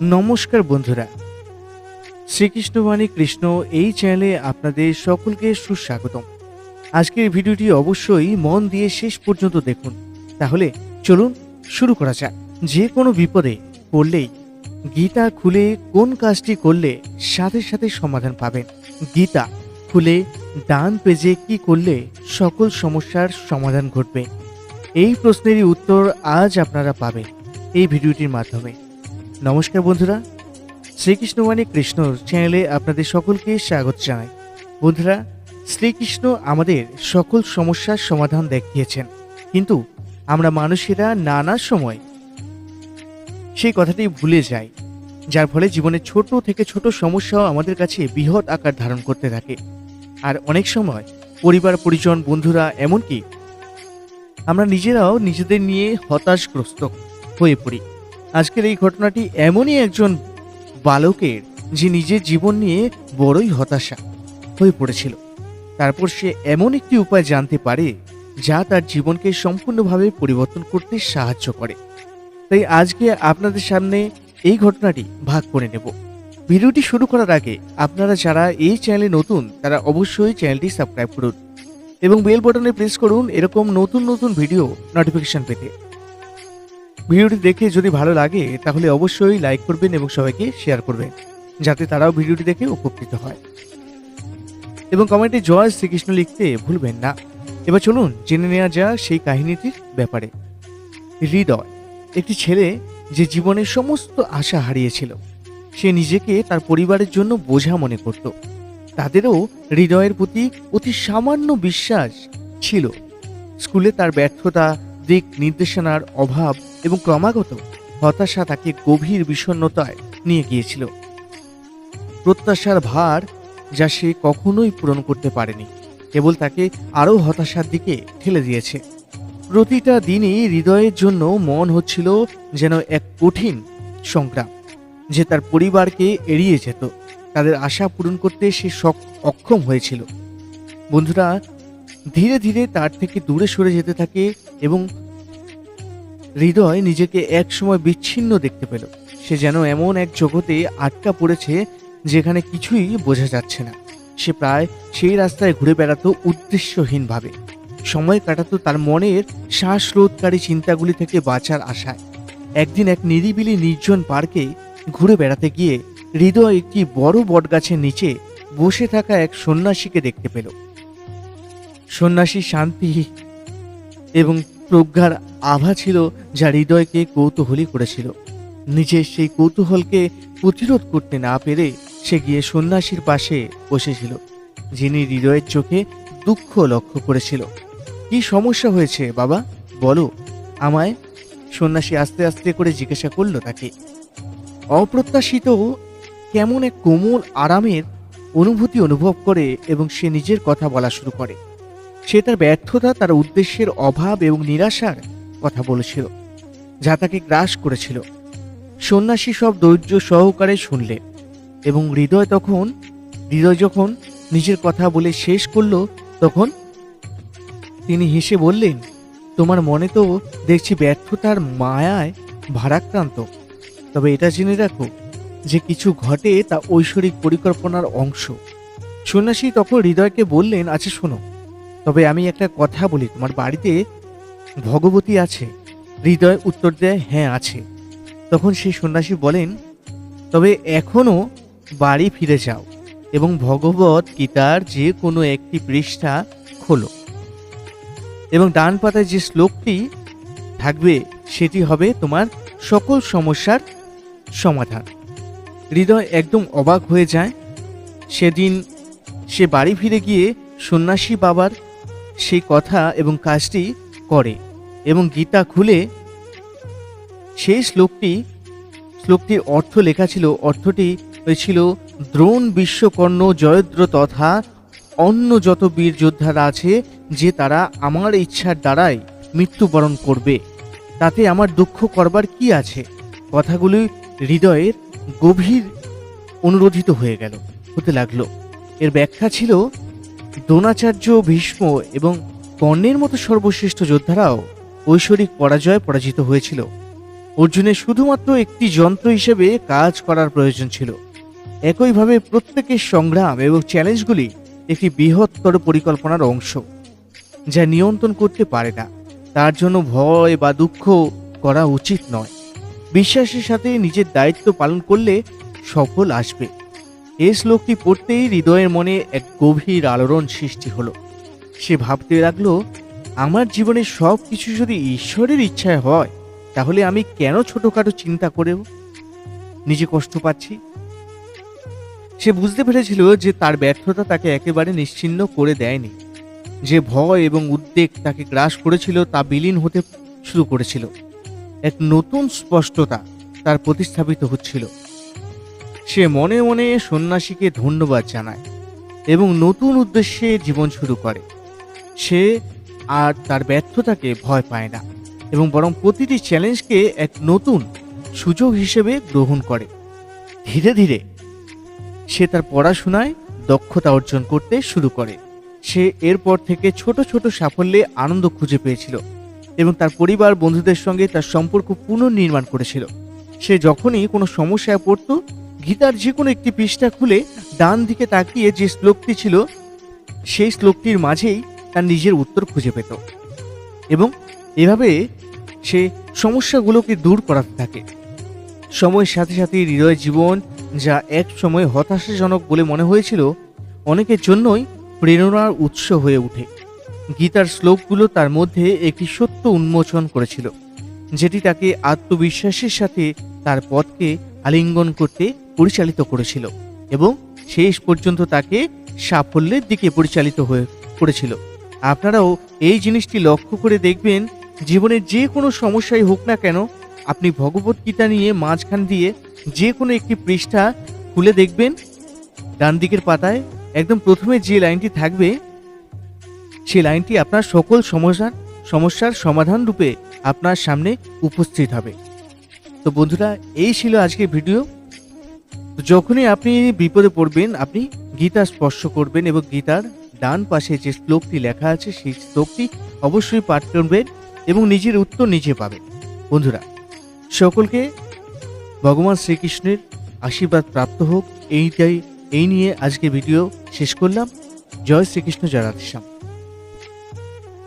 নমস্কার বন্ধুরা। শ্রীকৃষ্ণবাণী কৃষ্ণ এই চ্যানেলে আপনাদের সকলকে সুস্বাগতম। আজকের ভিডিওটি অবশ্যই মন দিয়ে শেষ পর্যন্ত দেখুন। তাহলে চলুন শুরু করা যাক। যে কোনো বিপদে পড়লেই গীতা খুলে কোন কাজটি করলে সাথে সাথে সমাধান পাবেন? গীতা খুলে ডান পেজে কি করলে সকল সমস্যার সমাধান ঘটবে? এই প্রশ্নেরই উত্তর আজ আপনারা পাবেন এই ভিডিওটির মাধ্যমে। নমস্কার বন্ধুরা, শ্রীকৃষ্ণবাণী কৃষ্ণ চ্যানেলে আপনাদের সকলকে স্বাগত জানাই। বন্ধুরা, শ্রীকৃষ্ণ আমাদের সকল সমস্যার সমাধান দেখিয়েছেন, কিন্তু আমরা মানুষেরা নানা সময় সেই কথাটি ভুলে যাই, যার ফলে জীবনের ছোট থেকে ছোট সমস্যাও আমাদের কাছে বৃহৎ আকার ধারণ করতে থাকে। আর অনেক সময় পরিবার, পরিজন, বন্ধুরা এমনকি আমরা নিজেরাও নিজেদের নিয়ে হতাশগ্রস্ত হয়ে পড়ি। আজকের এই ঘটনাটি এমনই একজন বালকের, যে নিজের জীবন নিয়ে বড়ই হতাশা হয়ে পড়েছিল। তারপর সে এমন একটি উপায় জানতে পারে, যা তার জীবনকে সম্পূর্ণভাবে পরিবর্তন করতে সাহায্য করে। তাই আজকে আপনাদের সামনে এই ঘটনাটি ভাগ করে নেব। ভিডিওটি শুরু করার আগে আপনারা যারা এই চ্যানেলে নতুন, তারা অবশ্যই চ্যানেলটি সাবস্ক্রাইব করুন এবং বেল বাটনে প্রেস করুন এরকম নতুন নতুন ভিডিও নোটিফিকেশন পেতে। ভিডিওটি দেখে যদি ভালো লাগে, তাহলে অবশ্যই লাইক করবেন এবং সবাইকে শেয়ার করবেন, যাতে তারাও ভিডিওটি দেখে উপকৃত হয়। এবং কমেন্টে জয় শ্রীকৃষ্ণ লিখতে ভুলবেন না। এবার চলুন জেনে নেওয়া যাক সেই কাহিনীটির ব্যাপারে। হৃদয়, একটি ছেলে যে জীবনের সমস্ত আশা হারিয়েছিল, সে নিজেকে তার পরিবারের জন্য বোঝা মনে করত। তাদেরও হৃদয়ের প্রতি অতি সামান্য বিশ্বাস ছিল। স্কুলে তার ব্যর্থতা দিক নির্দেশনার অভাব এবং ক্রমাগত হতাশা তাকে গভীর বিষণ্ণতায় নিয়ে গিয়েছিল। প্রত্যাশার ভার যা সে কখনোই পূরণ করতে পারেনি, কেবল তাকে আরও হতাশার দিকে ঠেলে দিয়েছে। প্রতিটা দিনই হৃদয়ের জন্য মন হচ্ছিল যেন এক কঠিন সংগ্রাম, যে তার পরিবারকে এড়িয়ে যেত। তাদের আশা পূরণ করতে সে অক্ষম হয়েছিল। বন্ধুরা ধীরে ধীরে তার থেকে দূরে সরে যেতে থাকে এবং হৃদয় নিজেকে একসময় বিচ্ছিন্ন দেখতে পেল। সে যেন এমন এক জগতে আটকা পড়েছে যেখানে কিছুই বোঝা যাচ্ছে না। সে প্রায় সেই রাস্তায় ঘুরে বেড়াতো উদ্দেশ্যহীনভাবে। সময় কাটাতো তার মনের শ্বাসরোধকারী চিন্তাগুলি থেকে বাঁচার আশায়। একদিন এক নিরিবিলি নির্জন পার্কে ঘুরে বেড়াতে গিয়ে হৃদয় একটি বড় বটগাছের নিচে বসে থাকা এক সন্ন্যাসীকে দেখতে পেল। সন্ন্যাসী শান্তি এবং প্রজ্ঞার আভা ছিল যা হৃদয়কে কৌতূহলী করেছিল। নিজের সেই কৌতূহলকে প্রতিরোধ করতে না পেরে সে গিয়ে সন্ন্যাসীর পাশে বসেছিল, যিনি হৃদয়ের চোখে দুঃখ লক্ষ্য করেছিল। কি সমস্যা হয়েছে বাবা? বলো। আমায়? সন্ন্যাসী আস্তে আস্তে করে জিজ্ঞাসা করল তাকে। অপ্রত্যাশিত কেমন এক কোমল আরামের অনুভূতি অনুভব করে এবং সে নিজের কথা বলা শুরু করে। সে তার ব্যর্থতা, তার উদ্দেশ্যের অভাব এবং নিরাশার কথা বলেছিল, যা তাকে গ্রাস করেছিল। সন্ন্যাসী সব ধৈর্য সহকারে শুনলেন এবং হৃদয় তখন, হৃদয় যখন নিজের কথা বলে শেষ করল, তখন তিনি হেসে বললেন, তোমার মনে তো দেখছি ব্যর্থতার মায়ায় ভারাক্রান্ত। তবে এটা জেনে রাখো যে কিছু ঘটে তা ঐশ্বরিক পরিকল্পনার অংশ। সন্ন্যাসী তখন হৃদয়কে বললেন আচ্ছা শোনো তবে আমি একটা কথা বলি, তোমার বাড়িতে ভগবতী আছে। হৃদয় উত্তর দেয় হ্যাঁ আছে। তখন সেই সন্ন্যাসী বলেন, তবে এখনও বাড়ি ফিরে যাও এবং ভগবত গীতার যে কোনো একটি পৃষ্ঠা খোলো। এবং ডান পাতায় যে শ্লোকটি থাকবে, সেটি হবে তোমার সকল সমস্যার সমাধান। হৃদয় একদম অবাক হয়ে যায়। সেদিন সে বাড়ি ফিরে গিয়ে সন্ন্যাসী বাবার সেই কথা এবং কাজটি করে এবং গীতা খুলে সেই শ্লোকটি, শ্লোকটির অর্থ লেখা ছিল, অর্থটি ছিল দ্রোণ বিশ্বকর্ণ জয়দ্র তথা অন্য যত বীর যোদ্ধারা আছে যে তারা আমার ইচ্ছার দ্বারাই মৃত্যুবরণ করবে, তাতে আমার দুঃখ করবার কি আছে? কথাগুলি হৃদয়ের গভীর অনুরোধিত হয়ে গেল, হতে লাগল। এর ব্যাখ্যা ছিল দ্রোণাচার্য, ভীষ্ম এবং কর্ণের মতো সর্বশ্রেষ্ঠ যোদ্ধারাও ঐশ্বরিক পরাজয় পরাজিত হয়েছিল। অর্জুনের শুধুমাত্র একটি যন্ত্র হিসেবে কাজ করার প্রয়োজন ছিল। একইভাবে প্রত্যেকের সংগ্রাম এবং চ্যালেঞ্জগুলি একটি বৃহত্তর পরিকল্পনার অংশ, যা নিয়ন্ত্রণ করতে পারে না। তার জন্য ভয় বা দুঃখ করা উচিত নয়। বিশ্বাসের সাথে নিজের দায়িত্ব পালন করলে সফল আসবে। এই শ্লোকটি পড়তেই হৃদয়ের মনে এক গভীর আলোড়ন সৃষ্টি হলো। সে ভাবতে লাগল, আমার জীবনে সব কিছু যদি ঈশ্বরের ইচ্ছায় হয়, তাহলে আমি কেন ছোটখাটো চিন্তা করেও নিজে কষ্ট পাচ্ছি? সে বুঝতে পেরেছিল যে তার ব্যর্থতা তাকে একেবারে নিশ্চিন্ন করে দেয়নি। যে ভয় এবং উদ্বেগ তাকে গ্রাস করেছিল তা বিলীন হতে শুরু করেছিল। এক নতুন স্পষ্টতা তার প্রতিস্থাপিত হচ্ছিল। সে মনে মনে সন্ন্যাসীকে ধন্যবাদ জানায় এবং নতুন উদ্দেশ্যে জীবন শুরু করে। সে আর তার ব্যর্থতাকে ভয় পায় না এবং বরং প্রতিটি চ্যালেঞ্জকে এক নতুন সুযোগ হিসেবে গ্রহণ করে। ধীরে ধীরে সে তার পড়াশোনায় দক্ষতা অর্জন করতে শুরু করে। সে এরপর থেকে ছোট ছোট সাফল্যে আনন্দ খুঁজে পেয়েছিল এবং তার পরিবার বন্ধুদের সঙ্গে তার সম্পর্ক পুনর্নির্মাণ করেছিল। সে যখনই কোনো সমস্যায় পড়তো গীতার যে কোনো একটি পৃষ্ঠা খুলে ডান দিকে তাকিয়ে যে শ্লোকটি ছিল, সেই শ্লোকটির মাঝেই তার নিজের উত্তর খুঁজে পেত। এবং এভাবে সে সমস্যাগুলোকে দূর করাতে থাকে। সময়ের সাথে সাথে হৃদয় জীবন যা এক সময় হতাশাজনক বলে মনে হয়েছিল, অনেকের জন্যই প্রেরণার উৎস হয়ে ওঠে। গীতার শ্লোকগুলো তার মধ্যে একটি সত্য উন্মোচন করেছিল, যেটি তাকে আত্মবিশ্বাসের সাথে তার পথকে আলিঙ্গন করতে পরিচালিত করেছিল এবং শেষ পর্যন্ত তাকে সাফল্যের দিকে পরিচালিত হয়ে করেছিল। আপনারাও এই জিনিসটি লক্ষ্য করে দেখবেন, জীবনের যে কোনো সমস্যাই হোক না কেন, আপনি ভগবত গীতা নিয়ে মাঝখান দিয়ে যে কোনো একটি পৃষ্ঠা খুলে দেখবেন, ডান দিকের পাতায় একদম প্রথমে যে লাইনটি থাকবে, সেই লাইনটি আপনার সকল সমস্যার সমস্যার সমাধান রূপে আপনার সামনে উপস্থিত হবে। তো বন্ধুরা, এই ছিল আজকের ভিডিও। তো যখনই আপনি বিপদে পড়বেন, আপনি গীতা স্পর্শ করবেন এবং গীতার ডান পাশে যে শ্লোকটি লেখা আছে, সেই শ্লোকটি অবশ্যই পাঠ করবেন এবং নিজের উত্তর নিজে পাবেন। বন্ধুরা, সকলকে ভগবান শ্রীকৃষ্ণের আশীর্বাদ প্রাপ্ত হোক। এইটাই, এই নিয়ে আজকে ভিডিও শেষ করলাম। জয় শ্রীকৃষ্ণ জয় রাধেশ্যাম।